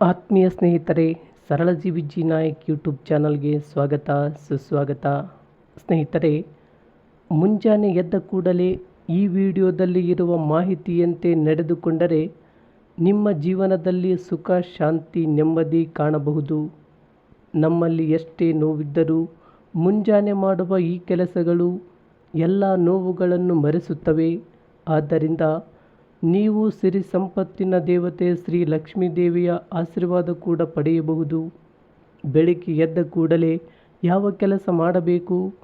ಆತ್ಮೀಯ ಸ್ನೇಹಿತರೆ, ಸರಳ ಜೀವಿ ಜಿ ನಾಯಕ್ ಯೂಟ್ಯೂಬ್ ಚಾನಲ್ಗೆ ಸ್ವಾಗತ, ಸುಸ್ವಾಗತ. ಸ್ನೇಹಿತರೆ, ಮುಂಜಾನೆ ಎದ್ದ ಕೂಡಲೇ ಈ ವಿಡಿಯೋದಲ್ಲಿ ಇರುವ ಮಾಹಿತಿಯಂತೆ ನಡೆದುಕೊಂಡರೆ ನಿಮ್ಮ ಜೀವನದಲ್ಲಿ ಸುಖ, ಶಾಂತಿ, ನೆಮ್ಮದಿ ಕಾಣಬಹುದು. ನಮ್ಮಲ್ಲಿ ಎಷ್ಟೇ ನೋವಿದ್ದರೂ ಮುಂಜಾನೆ ಮಾಡುವ ಈ ಕೆಲಸಗಳು ಎಲ್ಲ ನೋವುಗಳನ್ನು ಮರೆಸುತ್ತವೆ. ಆದ್ದರಿಂದ ನೀವು ಸಿರಿ ಸಂಪತ್ತಿನ ದೇವತೆ ಶ್ರೀ ಲಕ್ಷ್ಮೀದೇವಿಯ ಆಶೀರ್ವಾದ ಕೂಡ ಪಡೆಯಬಹುದು. ಬೆಳಿಗ್ಗೆ ಎದ್ದ ಕೂಡಲೇ ಯಾವ ಕೆಲಸ ಮಾಡಬೇಕು?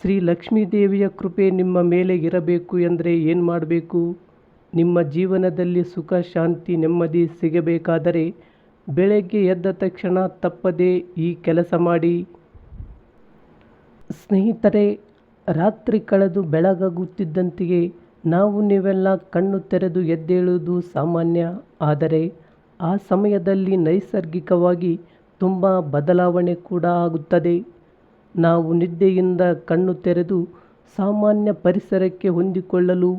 ಶ್ರೀ ಲಕ್ಷ್ಮೀದೇವಿಯ ಕೃಪೆ ನಿಮ್ಮ ಮೇಲೆ ಇರಬೇಕು ಎಂದರೆ ಏನು ಮಾಡಬೇಕು? ನಿಮ್ಮ ಜೀವನದಲ್ಲಿ ಸುಖ, ಶಾಂತಿ, ನೆಮ್ಮದಿ ಸಿಗಬೇಕಾದರೆ ಬೆಳಗ್ಗೆ ಎದ್ದ ತಕ್ಷಣ ತಪ್ಪದೇ ಈ ಕೆಲಸ ಮಾಡಿ. ಸ್ನೇಹಿತರೆ, ರಾತ್ರಿ ಕಳೆದು ಬೆಳಗಾಗುತ್ತಿದ್ದಂತೆಯೇ ನಾವು ನೀವೆಲ್ಲ ಕಣ್ಣು ತೆರೆದು ಎದ್ದೇಳುವುದು ಸಾಮಾನ್ಯ, ಆದರೆ ಆ ಸಮಯದಲ್ಲಿ ನೈಸರ್ಗಿಕವಾಗಿ ತುಂಬ ಬದಲಾವಣೆ ಕೂಡ ಆಗುತ್ತದೆ. ನಾವು ನಿದ್ದೆಯಿಂದ ಕಣ್ಣು ತೆರೆದು ಸಾಮಾನ್ಯ ಪರಿಸರಕ್ಕೆ ಹೊಂದಿಕೊಳ್ಳಲು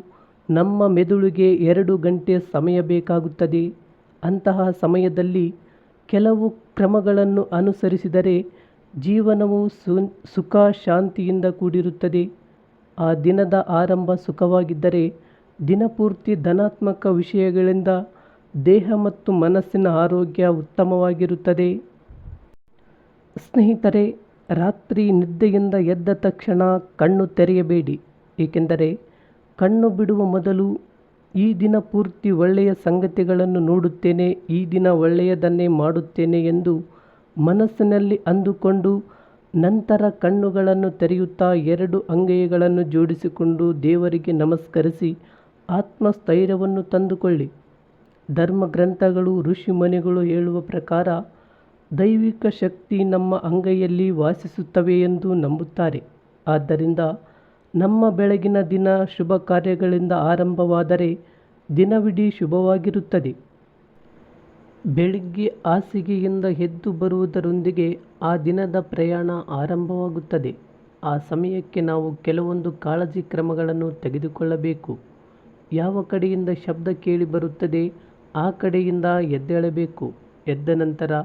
ನಮ್ಮ ಮೆದುಳಿಗೆ ಎರಡು ಗಂಟೆ ಸಮಯ ಬೇಕಾಗುತ್ತದೆ. ಅಂತಹ ಸಮಯದಲ್ಲಿ ಕೆಲವು ಕ್ರಮಗಳನ್ನು ಅನುಸರಿಸಿದರೆ ಜೀವನವು ಸುಖ, ಶಾಂತಿಯಿಂದ ಕೂಡಿರುತ್ತದೆ. ಆ ದಿನದ ಆರಂಭ ಸುಖವಾಗಿದ್ದರೆ ದಿನಪೂರ್ತಿ ಧನಾತ್ಮಕ ವಿಷಯಗಳಿಂದ ದೇಹ ಮತ್ತು ಮನಸ್ಸಿನ ಆರೋಗ್ಯ ಉತ್ತಮವಾಗಿರುತ್ತದೆ. ಸ್ನೇಹಿತರೆ, ರಾತ್ರಿ ನಿದ್ದೆಯಿಂದ ಎದ್ದ ತಕ್ಷಣ ಕಣ್ಣು ತೆರೆಯಬೇಡಿ. ಏಕೆಂದರೆ ಕಣ್ಣು ಬಿಡುವ ಮೊದಲು ಈ ದಿನ ಪೂರ್ತಿ ಒಳ್ಳೆಯ ಸಂಗತಿಗಳನ್ನು ನೋಡುತ್ತೇನೆ, ಈ ದಿನ ಒಳ್ಳೆಯದನ್ನೇ ಮಾಡುತ್ತೇನೆ ಎಂದು ಮನಸ್ಸಿನಲ್ಲಿ ಅಂದುಕೊಂಡು ನಂತರ ಕಣ್ಣುಗಳನ್ನು ತೆರೆಯುತ್ತಾ ಎರಡು ಅಂಗೈಗಳನ್ನು ಜೋಡಿಸಿಕೊಂಡು ದೇವರಿಗೆ ನಮಸ್ಕರಿಸಿ ಆತ್ಮಸ್ಥೈರ್ಯವನ್ನು ತಂದುಕೊಳ್ಳಿ. ಧರ್ಮಗ್ರಂಥಗಳು ಋಷಿಮುನಿಗಳು ಹೇಳುವ ಪ್ರಕಾರ ದೈವಿಕ ಶಕ್ತಿ ನಮ್ಮ ಅಂಗೈಯಲ್ಲಿ ವಾಸಿಸುತ್ತವೆ ಎಂದು ನಂಬುತ್ತಾರೆ. ಆದ್ದರಿಂದ ನಮ್ಮ ಬೆಳಗಿನ ದಿನ ಶುಭ ಕಾರ್ಯಗಳಿಂದ ಆರಂಭವಾದರೆ ದಿನವಿಡೀ ಶುಭವಾಗಿರುತ್ತದೆ. ಬೆಳಿಗ್ಗೆ ಹಾಸಿಗೆಯಿಂದ ಎದ್ದು ಬರುವುದರೊಂದಿಗೆ ಆ ದಿನದ ಪ್ರಯಾಣ ಆರಂಭವಾಗುತ್ತದೆ. ಆ ಸಮಯಕ್ಕೆ ನಾವು ಕೆಲವೊಂದು ಕಾಳಜಿ ಕ್ರಮಗಳನ್ನು ತೆಗೆದುಕೊಳ್ಳಬೇಕು. ಯಾವ ಕಡೆಯಿಂದ ಶಬ್ದ ಕೇಳಿ ಬರುತ್ತದೆ, ಆ ಕಡೆಯಿಂದ ಎದ್ದೇಳಬೇಕು. ಎದ್ದ ನಂತರ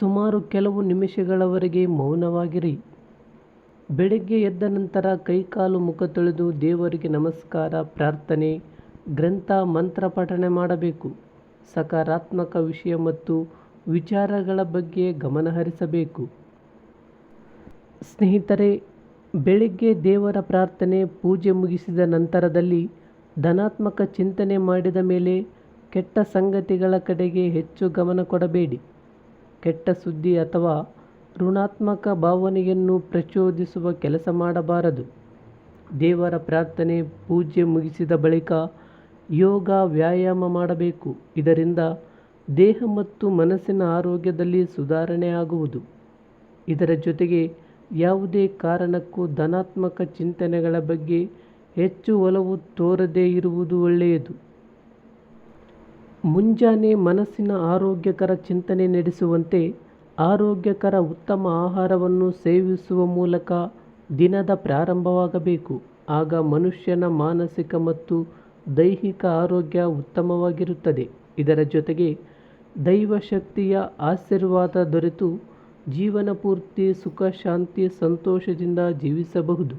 ಸುಮಾರು ಕೆಲವು ನಿಮಿಷಗಳವರೆಗೆ ಮೌನವಾಗಿರಿ. ಬೆಳಗ್ಗೆ ಎದ್ದ ನಂತರ ಕೈಕಾಲು ಮುಖ ತೊಳೆದು ದೇವರಿಗೆ ನಮಸ್ಕಾರ, ಪ್ರಾರ್ಥನೆ, ಗ್ರಂಥ, ಮಂತ್ರ ಪಠಣೆ ಮಾಡಬೇಕು. ಸಕಾರಾತ್ಮಕ ವಿಷಯ ಮತ್ತು ವಿಚಾರಗಳ ಬಗ್ಗೆ ಗಮನಹರಿಸಬೇಕು ಸ್ನೇಹಿತರೆ, ಬೆಳಿಗ್ಗೆ ದೇವರ ಪ್ರಾರ್ಥನೆ, ಪೂಜೆ ಮುಗಿಸಿದ ನಂತರದಲ್ಲಿ ಧನಾತ್ಮಕ ಚಿಂತನೆ ಮಾಡಿದ ಮೇಲೆ ಕೆಟ್ಟ ಸಂಗತಿಗಳ ಕಡೆಗೆ ಹೆಚ್ಚು ಗಮನ ಕೊಡಬೇಡಿ. ಕೆಟ್ಟ ಸುದ್ದಿ ಅಥವಾ ಋಣಾತ್ಮಕ ಭಾವನೆಯನ್ನು ಪ್ರಚೋದಿಸುವ ಕೆಲಸ ಮಾಡಬಾರದು. ದೇವರ ಪ್ರಾರ್ಥನೆ, ಪೂಜೆ ಮುಗಿಸಿದ ಬಳಿಕ ಯೋಗ ವ್ಯಾಯಾಮ ಮಾಡಬೇಕು. ಇದರಿಂದ ದೇಹ ಮತ್ತು ಮನಸ್ಸಿನ ಆರೋಗ್ಯದಲ್ಲಿ ಸುಧಾರಣೆ ಆಗುವುದು. ಇದರ ಜೊತೆಗೆ ಯಾವುದೇ ಕಾರಣಕ್ಕೂ ಧನಾತ್ಮಕ ಚಿಂತನೆಗಳ ಬಗ್ಗೆ ಹೆಚ್ಚು ಒಲವು ತೋರದೇ ಇರುವುದು ಒಳ್ಳೆಯದು. ಮುಂಜಾನೆ ಮನಸ್ಸಿನ ಆರೋಗ್ಯಕರ ಚಿಂತನೆ ನಡೆಸುವಂತೆ ಆರೋಗ್ಯಕರ ಉತ್ತಮ ಆಹಾರವನ್ನು ಸೇವಿಸುವ ಮೂಲಕ ದಿನದ ಪ್ರಾರಂಭವಾಗಬೇಕು. ಆಗ ಮನುಷ್ಯನ ಮಾನಸಿಕ ಮತ್ತು ದೈಹಿಕ ಆರೋಗ್ಯ ಉತ್ತಮವಾಗಿರುತ್ತದೆ. ಇದರ ಜೊತೆಗೆ ದೈವಶಕ್ತಿಯ ಆಶೀರ್ವಾದ ದೊರೆತು ಜೀವನ ಪೂರ್ತಿ ಸುಖ, ಶಾಂತಿ, ಸಂತೋಷದಿಂದ ಜೀವಿಸಬಹುದು.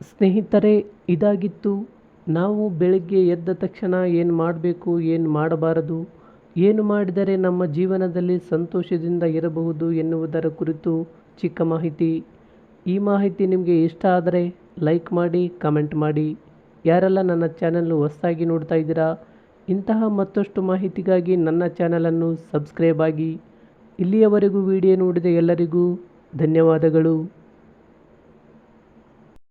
ಸ್ನೇಹಿತರೆ, ಇದಾಗಿತ್ತು. ನಾವು ಬೆಳಗ್ಗೆ ಎದ್ದ ತಕ್ಷಣ ಏನು ಮಾಡಬೇಕು, ಏನು ಮಾಡಬಾರದು, ಏನು ಮಾಡಿದರೆ ನಮ್ಮ ಜೀವನದಲ್ಲಿ ಸಂತೋಷದಿಂದ ಇರಬಹುದು ಎನ್ನುವುದರ ಕುರಿತು ಚಿಕ್ಕ ಮಾಹಿತಿ. ಈ ಮಾಹಿತಿ ನಿಮಗೆ ಇಷ್ಟ ಆದರೆ ಲೈಕ್ ಮಾಡಿ, ಕಮೆಂಟ್ ಮಾಡಿ. ಯಾರೆಲ್ಲ ನನ್ನ ಚಾನಲ್ ಹೊಸದಾಗಿ ನೋಡ್ತಾ ಇದ್ದೀರಾ, ಇಂತಹ ಮತ್ತಷ್ಟು ಮಾಹಿತಿಗಾಗಿ ನನ್ನ ಚಾನಲನ್ನು ಸಬ್ಸ್ಕ್ರೈಬ್ ಆಗಿ. ಇಲ್ಲಿಯವರೆಗೂ ವಿಡಿಯೋ ನೋಡಿದ ಎಲ್ಲರಿಗೂ ಧನ್ಯವಾದಗಳು.